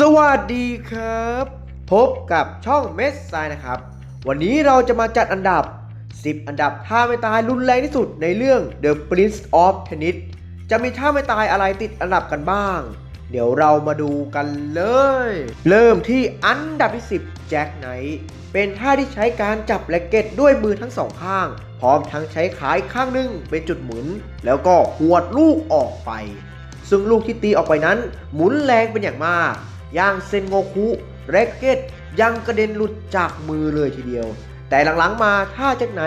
สวัสดีครับ พบกับช่องเมสไซนะครับ วันนี้เราจะมาจัดอันดับ 10 อันดับท่าไม่ตายรุนแรงที่สุดในเรื่อง The Prince of Tennis จะมีท่าไม่ตายอะไรติดอันดับกันบ้าง เดี๋ยวเรามาดูกันเลย เริ่มที่อันดับที่ 10แจ็คไนท์เป็นท่าที่ใช้การจับแร็กเก็ตด้วยมือทั้งสองข้าง พร้อมทั้งใช้ขาอีกข้างหนึงเป็นจุดหมุน แล้วก็หวดลูกออกไป ซึ่งลูกที่ตีออกไปนั้น หมุนแรงเป็นอย่างมาก อย่างเซนโงคุแร็กเก็ตยังกระเด็นหลุดจากมือเลยทีเดียว แต่หลังๆมาถ้าจากไหน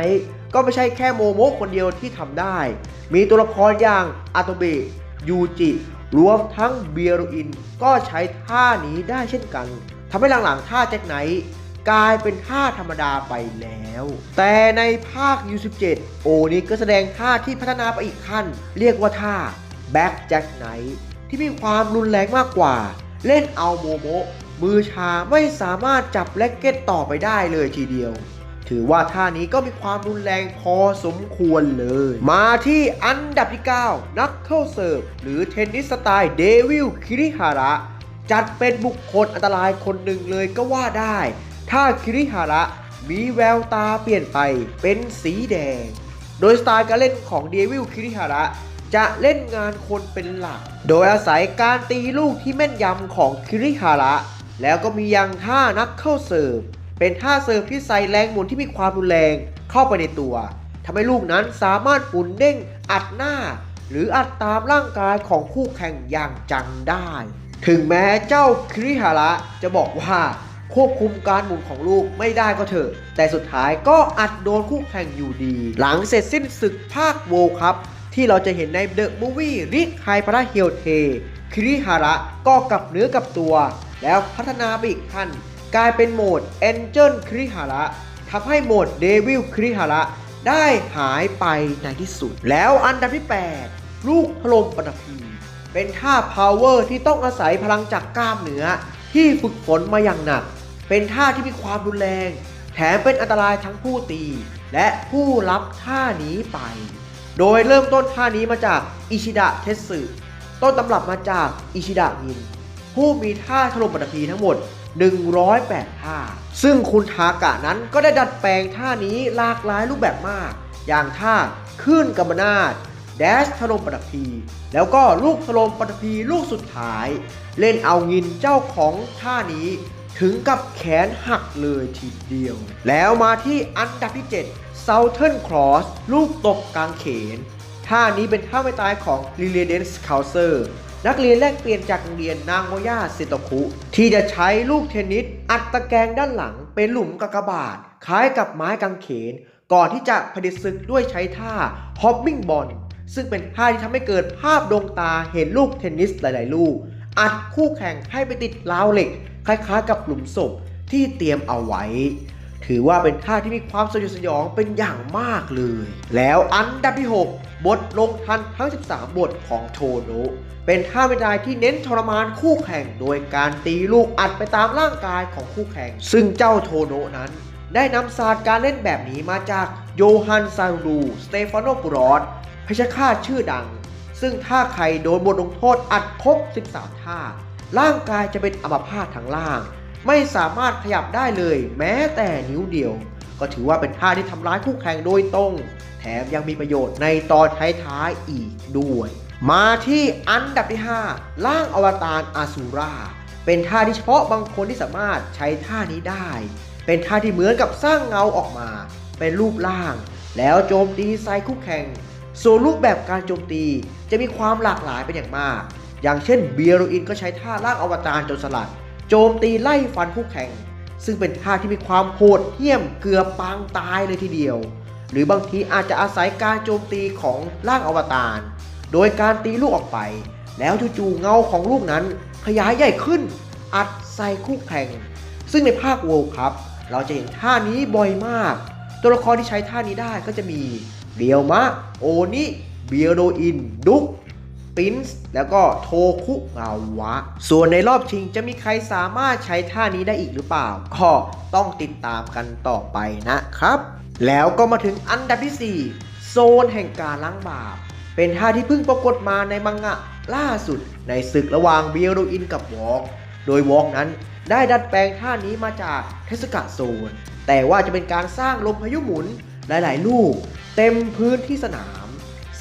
ก็ไม่ใช่แค่โมโมะคนเดียวที่ทำได้ มีตัวละครอย่างอาโตเบะยูจิรวมทั้งเบียรุอินก็ใช้ท่านี้ได้เช่นกันทำให้หลังๆท่าแจ็คไนท์กลายเป็นท่าธรรมดาไปแล้ว แต่ในภาค U17 โอนี้ก็แสดงท่าที่พัฒนาไปอีกขั้น เรียกว่าท่าแบ็กแจ็คไนท์ที่มีความรุนแรงมากกว่า เล่นเอาโมโมมือชาไม่สามารถจับแร็กเก็ตต่อไปได้เลยทีเดียว ถือว่าท่านี้ก็มีความรุนแรงพอสมควรเลย มาที่อันดับที่ 9 นักเข้าเสิร์ฟหรือเทนนิสสไตล์เดวิลคิริฮาระ จัดเป็นบุคคลอันตรายคนหนึ่งเลยก็ว่าได้ ถ้าคิริฮาระมีแววตาเปลี่ยนไปเป็นสีแดง โดยสไตล์การเล่นของเดวิลคิริฮาระ จะเล่นงานคนเป็นหลัก โดยอาศัยการตีลูกที่แม่นยำของคิริฮาระ แล้วก็มียังท่านักเข้าเสิร์ฟ เป็นท่าเสิร์ฟที่ใส่แรงหมุนที่มีความรุนแรงเข้าไปในตัวทำให้ลูกนั้นสามารถหมุนเด้งอัดหน้า หรืออัดตามร่างกายของคู่แข่งอย่างจังได้ ถึงแม้เจ้าคิริฮาระจะบอกว่าควบคุมการหมุนของลูกไม่ได้ก็เถอะ แต่สุดท้ายก็อัดโดนคู่แข่งอยู่ดี หลังเสร็จสิ้นศึกภาคโวลคัพ ที่เราจะเห็นในเดอะมูฟวี่ริคไฮพระเฮลเทคิริฮาระก็กลับเนื้อกลับตัว แล้วพัฒนาไปอีกขั้น กลายเป็นโหมด Angel คิริฮาระทำให้โหมด Devil คิริฮาระได้หายไปในที่สุด แล้วอันดับที่ 8 ลูกถล่มปฐพีเป็นท่า power ที่ต้องอาศัยพลังจากกล้ามเนื้อที่ฝึกฝนมาอย่างหนัก เป็นท่าที่มีความรุนแรง แถมเป็นอันตรายทั้งผู้ตี และผู้รับท่านี้ไป โดยเริ่มต้นท่านี้มาจากอิชิดะเทสึ ต้นตำรับมาจากอิชิดะมิน ผู้มีท่าถล่มปฐพีทั้งหมด 108 ท่า ซึ่งคุณทากะนั้นก็ได้ดัดแปลงท่านี้หลากหลายรูปแบบมาก อย่างท่าขึ้นกำมนาดแดชถล่มปฐพี แล้วก็ลูกถล่มปฐพีลูกสุดท้าย เล่นเอางินเจ้าของท่านี้ถึงกับแขนหักเลยทีเดียว แล้วมาที่อันดับที่ 7 Southern Cross ลูกตบกลางเขน ท่านี้เป็นท่าไม่ตายของ l i l i a d e n s c o u s e r นักเรียนแลกเปลี่ยนจากโรงเรียนนางโมย่าเซโตคุ ที่จะใช้ลูกเทนนิส อัดตะแกรงด้านหลังเป็นหลุมกากบาท คล้ายกับไม้กางเขน ก่อนที่จะผลิตศึกด้วยใช้ท่า Hopping Ball ซึ่งเป็นท่าที่ทำให้เกิดภาพดวงตาเห็นลูกเทนนิสหลาย ๆ ลูก อัดคู่แข่งให้ไปติดราวเหล็ก คล้าย ๆ กับหลุมศพที่เตรียมเอาไว้ ถือว่าเป็นท่าที่มีความสยดสยองเป็นอย่างมากเลย แล้วอันดับที่ 6 บทลงทันทั้ง 13 บทของโทโนะเป็นท่าไม่ได้ที่เน้นทรมานคู่แข่งโดยการตีลูกอัดไปตามร่างกายของคู่แข่ง ซึ่งเจ้าโทโนะนั้นได้นำศาสตร์การเล่นแบบนี้มาจากโยฮันซารู สเตฟานโนปุรอสพชฆาตชื่อดัง ซึ่งถ้าใครโดนบทลงโทษอัดครบ 13 ท่า ร่างกายจะเป็นอัมพาตทั้งล่าง ไม่สามารถขยับได้เลย แม้แต่นิ้วเดียว ก็ถือว่าเป็นท่าที่ทำร้ายคู่แข่งโดยตรง แถมยังมีประโยชน์ในตอนท้ายๆอีกด้วย มาที่อันดับที่5ร่างอวตารอาซูราเป็นท่าที่เฉพาะบางคนที่สามารถใช้ท่านี้ได้ เป็นท่าที่เหมือนกับสร้างเงาออกมา เป็นรูปร่าง แล้วโจมตีใส่คู่แข่งส่วนรูปแบบการโจมตีจะมีความหลากหลายเป็นอย่างมาก อย่างเช่นเบียโรอินก็ใช้ท่าร่างอวตารจรสลัด โจมตีไล่ฟันคู่แข่ง ซึ่งเป็นท่าที่มีความโหดเหี้ยมเกือบปางตายเลยทีเดียว หรือบางทีอาจจะอาศัยการโจมตีของร่างอวตาร โดยการตีลูกออกไป แล้วจู่ๆเงาของลูกนั้นขยายใหญ่ขึ้น อัดใส่คู่แข่ง ซึ่งในภาค World Cup เราจะเห็นท่านี้บ่อยมาก ตัวละครที่ใช้ท่านี้ได้ก็จะมีเรียวมะ โอนิเบียโดอิน ดุก ปินส์แล้วก็โทคุงาวะ ส่วนในรอบชิงจะมีใครสามารถใช้ท่านี้ได้อีกหรือเปล่า ก็ต้องติดตามกันต่อไปนะครับ แล้วก็มาถึงอันดับที่ 4 โซนแห่งการล้างบาป เป็นท่าที่เพิ่งปรากฏมาในมังงะล่าสุดในศึกระหว่างเบียโรอินกับวอล์กโดยวอล์กนั้นได้ดัดแปลงท่านี้มาจากเทสกะโซน แต่ว่าจะเป็นการสร้างลมพายุหมุนหลาย ๆ ลูก เต็มพื้นที่สนาม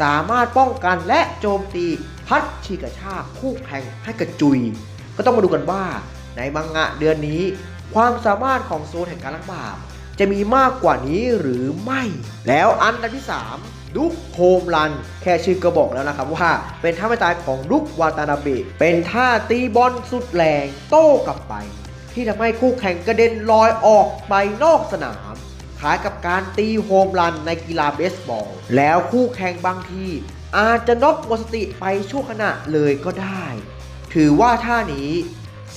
สามารถป้องกันและโจมตีพัดชีกระชากคู่แข่งให้กระจุย ก็ต้องมาดูกันว่า ในมังงะเดือนนี้ ความสามารถของโซนแห่งการล้างบาปจะมีมากกว่านี้หรือไม่ แล้วอันดับที่ 3 ดุกโฮมรัน แค่ชื่อก็บอกแล้วนะครับว่า เป็นท่าไม่ตายของดุกวาตานาเบะเป็นท่าตีบอลสุดแรง โต้กลับไป ที่ทำให้คู่แข่งกระเด็นลอยออกไปนอกสนาม คล้ายกับการตีโฮมรันในกีฬาเบสบอล แล้วคู่แข่งบางที อาจจะน็อกหมดสติไปชั่วขณะเลยก็ได้ ถือว่าท่านี้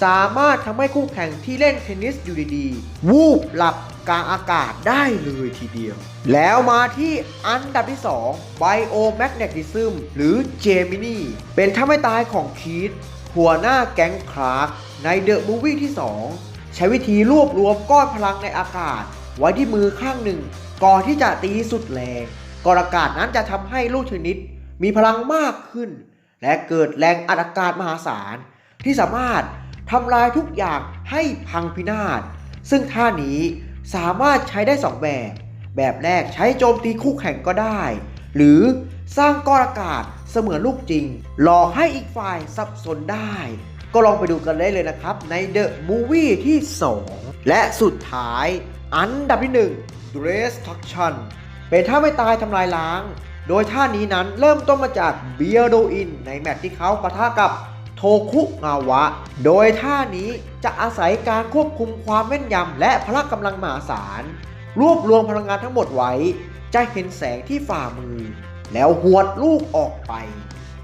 สามารถทำให้คู่แข่งที่เล่นเทนนิสอยู่ดีๆ วูบหลับกลางอากาศได้เลยทีเดียว แล้วมาที่อันดับที่ 2 Biomagnetism หรือ Gemini เป็นท่าไม่ตายของคีธหัวหน้าแก๊งคลาร์กในเดอะมูวี่ที่ 2 ใช้วิธีรวบรวมก้อนพลังในอากาศ ไว้ที่มือข้างหนึ่ง ก่อนที่จะตีสุดแรงก่อากาศนั้นจะทำให้ลูกชนิดมีพลังมากขึ้น และเกิดแรงอัดอากาศมหาศาล ที่สามารถทำลายทุกอย่างให้พังพินาศ ซึ่งท่านี้สามารถใช้ได้ 2 แบบ แบบแรกใช้โจมตีคู่แข่งก็ได้ หรือสร้างก้อนอากาศเสมือนลูกจริง หลอกให้อีกฝ่ายสับสนได้ ก็ลองไปดูกันได้เลยนะครับใน The Movie ที่ 2 และสุดท้าย อันดับที่ 1 Destruction เป็นท่าไม่ตายทำลายล้าง โดยท่านี้นั้นเริ่มต้นมาจากเบียโดอินในแมตช์ที่เขาปะทะกับโทคุงาวะ โดยท่านี้จะอาศัยการควบคุมความแม่นยำและพละกำลังมหาศาล รวบรวมพลังงานทั้งหมดไว้ จะเห็นแสงที่ฝ่ามือ แล้วหวดลูกออกไป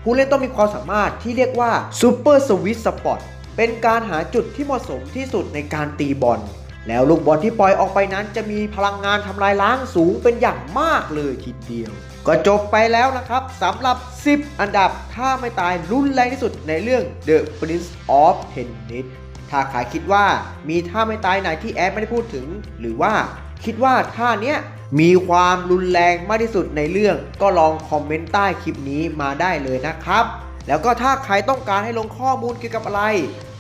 ผู้เล่นต้องมีความสามารถที่เรียกว่า Super Sweet Spot เป็นการหาจุดที่เหมาะสมที่สุดในการตีบอล แล้วลูกบอลที่ปล่อยออกไปนั้นจะมีพลังงานทำลายล้างสูงเป็นอย่างมากเลยทีเดียว ก็จบไปแล้วนะครับสำหรับ 10 อันดับท่าไม่ตายรุนแรงที่สุดในเรื่อง The Prince of Tennis ถ้าใครคิดว่ามีท่าไม่ตายไหนที่แอดไม่ได้พูดถึง หรือว่าคิดว่าท่าเนี้ยมีความรุนแรงมากที่สุดในเรื่อง ก็ลองคอมเมนต์ใต้คลิปนี้มาได้เลยนะครับ แล้วก็ถ้าใครต้องการให้ลงข้อมูลเกี่ยวกับอะไร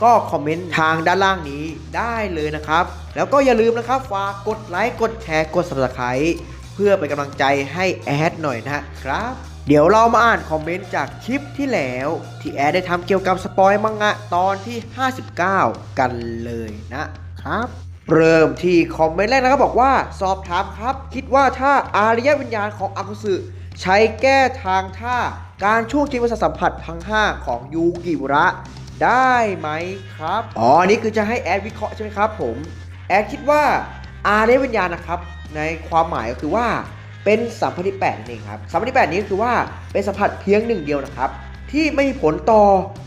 ก็คอมเมนต์ทางด้านล่างนี้ได้เลยนะครับ แล้วก็อย่าลืมนะครับฝากกดไลค์กดแชร์กด subscribe เพื่อเป็นกำลังใจให้แอดหน่อยนะครับ เดี๋ยวเรามาอ่านคอมเมนต์จากคลิปที่แล้ว ที่แอดได้ทำเกี่ยวกับสปอยมังงะตอนที่ 59 กันเลยนะครับเริ่มที่คอมเมนต์แรกนะครับบอกว่าสอบถามครับ คิดว่าถ้าอารยวิญญาณของอากุสึใช้แก้ทางท่า การช่วงชิงประสาทสัมผัสทั้ง 5 ของยูกิวระได้ไหมครับ อ๋อ นี่คือจะให้แอดวิเคราะห์ใช่ไหมครับผม แอดคิดว่าอาเรวิญญาณนะครับ ในความหมายก็คือว่าเป็นสัมผัสที่8นั่นเองครับสัมผัสที่8นี้ก็คือว่าเป็นสัมผัสเพียงหนึ่งเดียวนะครับ ที่ไม่มีผลต่อ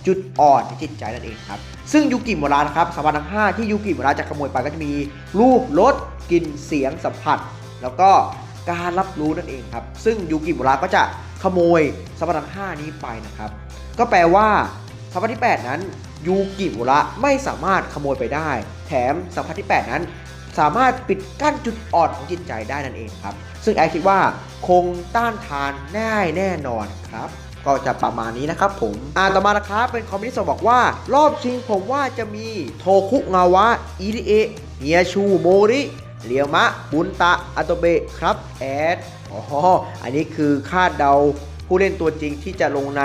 จุดอ่อนในจิตใจนั่นเองครับ ซึ่งยูกิโมรานะครับสัมผัสทั้ง 5 ที่ยูกิโมราจะขโมยไปก็จะมีรูปรสกลิ่นเสียงสัมผัส แล้วก็การรับรู้นั่นเองครับ ซึ่งยูกิโมราก็จะ ขโมยสัมผัสทั้ง 5 นี้ไปนะครับ ก็แปลว่าสัมผัสที่ 8 นั้นยูกิโมระไม่สามารถขโมยไปได้ แถมสัมผัสที่ 8 นั้น สามารถปิดกั้นจุดอ่อนของจิตใจได้นั่นเองครับ ซึ่งแอร์คิดว่าคงต้านทานได้แน่นอนครับ ก็จะประมาณนี้นะครับผม อ่าต่อมานะครับเป็นคอมเมนต์ที่งบอกว่า รอบชิงผมว่าจะมีโทคุงาวะอิริเอะเฮียชูโมริเรียวมะ บุนตะอโตเบะครับแอด อ๋อ อันนี้คือคาดเดาผู้เล่นตัวจริงที่จะลงใน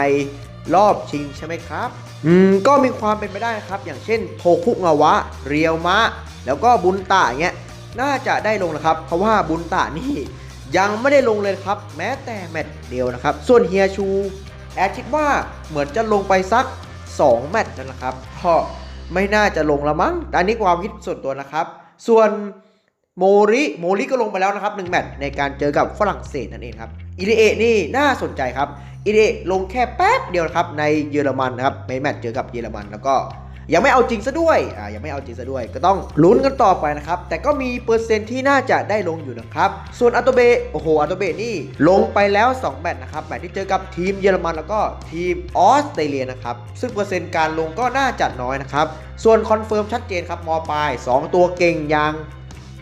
รอบชิงใช่ไหมครับ อืม ก็มีความเป็นไปได้นะครับ อย่างเช่นโทคุงาวะ เรียวมะ แล้วก็บุนตะอย่าเงี้ย น่าจะได้ลงนะครับ เพราะว่าบุญตานี่ยังไม่ได้ลงเลยครับ แม้แต่แมตช์เดียวนะครับ ส่วนเฮียชู แอดคิดว่าเหมือนจะลงไปสัก 2 แมตช์นั่นแหละครับก็ไม่น่าจะลงละมั้งแต่อันนี้ความคิดส่วนตัวนะครับ ส่วน โมริโมริก็ลงไปแล้วนะครับ1แมตช์ในการเจอกับฝรั่งเศสนั่นเองครับอิริเอะนี่น่าสนใจครับอิริเอะลงแค่แป๊บเดียวครับในเยอรมันนะครับในแมตช์เจอกับเยอรมันแล้วก็ยังไม่เอาจริงซะด้วยอ่ายังไม่เอาจริงซะด้วย ก็ต้องลุ้นกันต่อไปนะครับ แต่ก็มีเปอร์เซ็นต์ที่น่าจะได้ลงอยู่นะครับ ส่วนอัตโตเบโอ้โหอัตโตเบนี่ลงไปแล้ว 2 แมตช์นะครับ แมตช์ที่เจอกับทีมเยอรมันแล้วก็ทีมออสเตรเลียนะครับ ซึ่งเปอร์เซ็นต์การลงก็น่าจะน้อยนะครับ ส่วนคอนเฟิร์มชัดเจนครับมอปลาย 2 ตัวเก่งอย่าง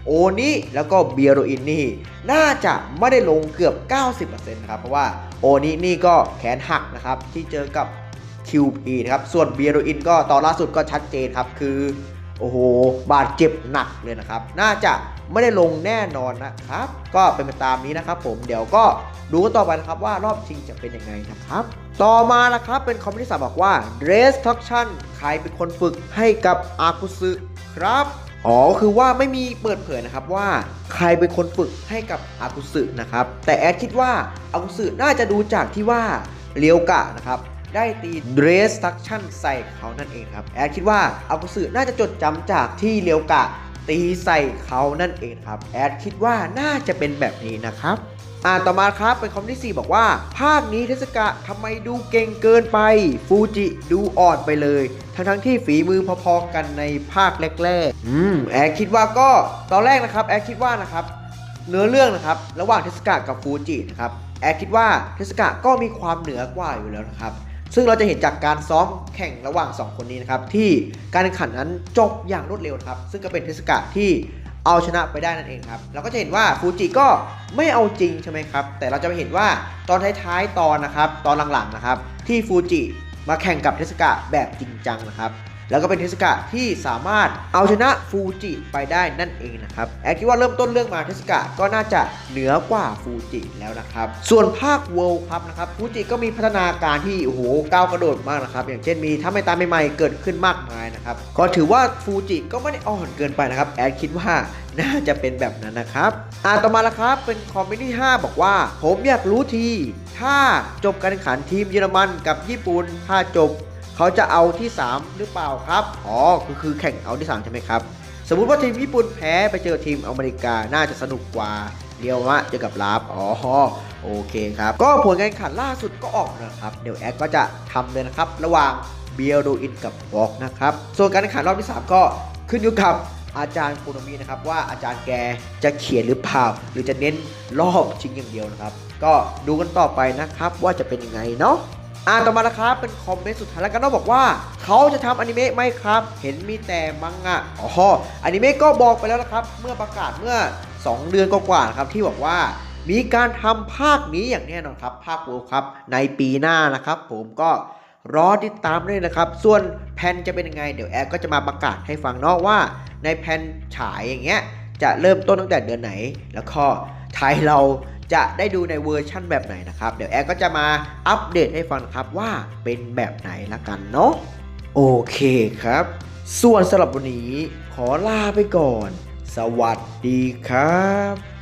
โอนี่แล้วก็เบียโรอินนี่น่าจะไม่ได้ลงเกือบ 90%นะครับเพราะว่าโอนี่นี่ก็แขนหักนะครับที่เจอกับ QP นะครับส่วนเบียโรอินก็ตอนล่าสุดก็ชัดเจนครับคือโอ้โห บาดเจ็บหนักเลยนะครับ น่าจะไม่ได้ลงแน่นอนนะครับ ก็เป็นไปตามนี้นะครับผมเดี๋ยวก็ดูกันต่อไปนะครับว่ารอบชิงจะเป็นยังไงนะครับ ต่อมานะครับเป็นคอมเมนต์ที่สามบอกว่า Destruction ใครเป็นคนฝึกให้กับอากุสึครับ อ๋อคือว่าไม่มีเปิดเผยนะครับว่าใครเป็นคนฝึกให้กับอากุสึนะครับ แต่แอดคิดว่าอากุสึน่าจะดูจากที่ว่าเลียวกะนะครับได้ตีเดรสทักชั่นใส่เขานั่นเองครับ แอดคิดว่าอากุสึน่าจะจดจำจากที่เลียวกะตีใส่เขานั่นเองครับ แอดคิดว่าน่าจะเป็นแบบนี้นะครับ อ่าต่อมาครับเป็นคอมเมนต์ที่4บอกว่า ภาคนี้เทสกะทำไมดูเก่งเกินไป ฟูจิดูอ่อนไปเลย ทั้งทั้งๆที่ฝีมือพอๆกันในภาคแรกๆอืมแอดคิดว่าก็ตอนแรกนะครับแอดคิดว่านะครับเนื้อเรื่องนะครับระหว่างเทสกะกับฟูจินะครับแอดคิดว่าเทสกะก็มีความเหนือกว่าอยู่แล้วนะครับซึ่งเราจะเห็นจากการซ้อมแข่งระหว่าง 2 คนนี้นะครับที่การแข่งขันนั้นจบอย่างรวดเร็วนะครับซึ่งก็เป็นเทสกะที่ เอาชนะไปได้นั่นเองครับ เราก็จะเห็นว่าฟูจิก็ไม่เอาจริงใช่ไหมครับ แต่เราจะไปเห็นว่าตอนท้ายๆตอนนะครับ ตอนหลังๆนะครับ ที่ฟูจิมาแข่งกับเทสกะแบบจริงจังนะครับ แล้วก็เป็นเทสกะที่สามารถเอาชนะฟูจิไปได้นั่นเองนะครับแอดคิดว่าเริ่มต้นเรื่องมาเทสกะก็น่าจะเหนือกว่าฟูจิแล้วนะครับ ส่วนภาคเวิลด์ครับนะครับฟูจิก็มีพัฒนาการที่โอ้โหก้าวกระโดดมากนะครับอย่างเช่นมีถ้าไม่ตามใหม่ๆเกิดขึ้นมากมายนะครับก็ถือว่าฟูจิก็ไม่ได้อ่อนเกินไปนะครับแอดคิดว่าน่าจะเป็นแบบนั้นนะครับ อ่าต่อมาละครับเป็นคอมเมนต์ที่ 5 บอกว่า ผมอยากรู้ที ถ้าจบการแข่งขันทีมเยอรมันกับญี่ปุ่น ถ้าจบ เขาจะเอาที่ 3 หรือเปล่าครับ อ๋อคือคือแข่งเอาที่ 3 ใช่ไหมครับ สมมุติว่าทีมญี่ปุ่นแพ้ไปเจอทีมอเมริกา น่าจะสนุกกว่าเดียวมะเจอกับลาฟอ๋อโอเคครับ ก็ผลการแข่งขันล่าสุดก็ออกนะครับ เดี๋ยวแอดก็จะทำเลยนะครับ ระหว่างเบียโดอินกับวอกนะครับ ส่วนการแข่งขันรอบที่ 3 ก็ขึ้นอยู่กับอาจารย์โคโนมินะครับว่าอาจารย์แกจะเขียนหรือเปล่า หรือจะเน้นรอบชิงอย่างเดียวนะครับ ก็ดูกันต่อไปนะครับว่าจะเป็นยังไงเนาะ อ่าต่อมานะครับเป็นคอมเมนต์สุดท้ายแล้วกันเนาะบอกว่าเขาจะทำอนิเมะไหมครับ เห็นมีแต่มังงะอ๋ออนิเมะก็บอกไปแล้วนะครับเมื่อประกาศเมื่อ 2 เดือนกว่าๆครับที่บอกว่ามีการทำภาคนี้อย่างแน่นอนครับภาค World ครับในปีหน้านะครับ ผมก็รอติดตามด้วยนะครับ ส่วนแผนจะเป็นยังไง เดี๋ยวแอดก็จะมาประกาศให้ฟังเนาะว่า ในแผนฉายอย่างเงี้ยจะเริ่มต้นตั้งแต่เดือนไหน แล้วก็ไทยเรา จะได้ดูในเวอร์ชั่นแบบไหนนะครับ เดี๋ยวแอร์ก็จะมาอัปเดตให้ฟังครับว่าเป็นแบบไหนละกันเนาะโอเคครับ ส่วนสำหรับวันนี้ขอลาไปก่อน สวัสดีครับ